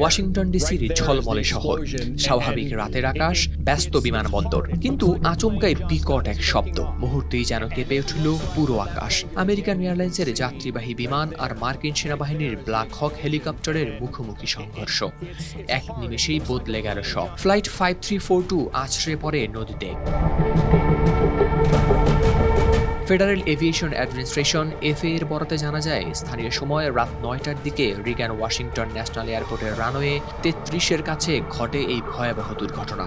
Washington ডিসির ঝলমলে শহর স্বাভাবিক রাতের আকাশ ব্যস্ত বিমানবন্দর। কিন্তু আচমকাই বিকট এক শব্দ মুহূর্তেই যেন কেঁপে উঠল পুরো আকাশ। আমেরিকান এয়ারলাইন্সের যাত্রীবাহী বিমান আর মার্কিন সেনাবাহিনীর ব্ল্যাক হক হেলিকপ্টারের মুখোমুখি সংঘর্ষ। এক নিমেষেই বদলে গেল সব। Flight five three four two আছড়ে পড়ে নদীতে। ফেডারেল এভিয়েশন অ্যাডমিনিস্ট্রেশন এফএ এর বরাতে জানা যায়, স্থানীয় সময় রাত নয়টার দিকে রিগান ওয়াশিংটন ন্যাশনাল এয়ারপোর্টের রানওয়ে তেত্রিশের কাছে ঘটে এই ভয়াবহ দুর্ঘটনা।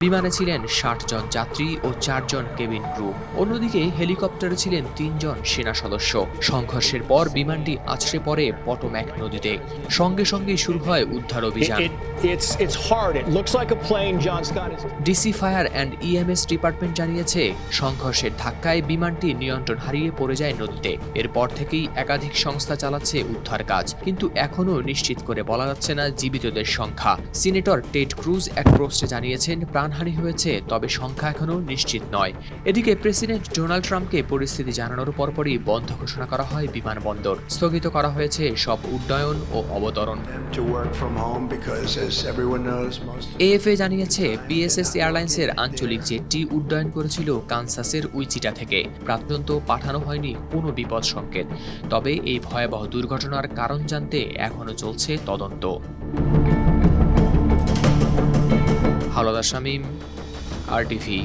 বিমানে ছিলেন ষাট জন যাত্রী ও চারজন কেবিন ক্রু। অন্যদিকে হেলিকপ্টারে ছিলেন তিনজন সেনা সদস্য। সংঘর্ষের পর বিমানটি আছড়ে পড়ে পটোম্যাক নদীতে। সঙ্গে সঙ্গেই শুরু হয় উদ্ধার অভিযান। DC fire and EMS department জানিয়েছে সংঘর্ষের ধাক্কায় বিমানটি নিয়ন্ত্রণ হারিয়ে পড়ে যায় নদীতে। এরপর থেকেই একাধিক সংস্থা চালাচ্ছে উদ্ধার কাজ। কিন্তু এখনও নিশ্চিত করে বলা যাচ্ছে না জীবিতদের সংখ্যা। সিনেটর টেড ক্রুজ এক পোস্টে জানিয়েছেন প্রাণহানি হয়েছে তবে সংখ্যা এখনও নিশ্চিত নয়। এদিকে প্রেসিডেন্ট ডোনাল্ড ট্রাম্পকে পরিস্থিতি জানানোর পরপরই বন্ধ ঘোষণা করা হয় বিমানবন্দর। স্থগিত করা হয়েছে সব উড্ডয়ন ও অবতরণ। এএফএ জানিয়েছে পিএসএস এয়ারলাইন্সের আঞ্চলিক জেটটি উড্ডয়ন করেছিল কানসাসের উইচিটা থেকে। পর্যন্ত পাঠানো হয়নি কোনো বিপদ সংকেত। তবে এই ভয়াবহ দুর্ঘটনার কারণ জানতে এখনও চলছে তদন্ত। হালদা শামীম আর টিভি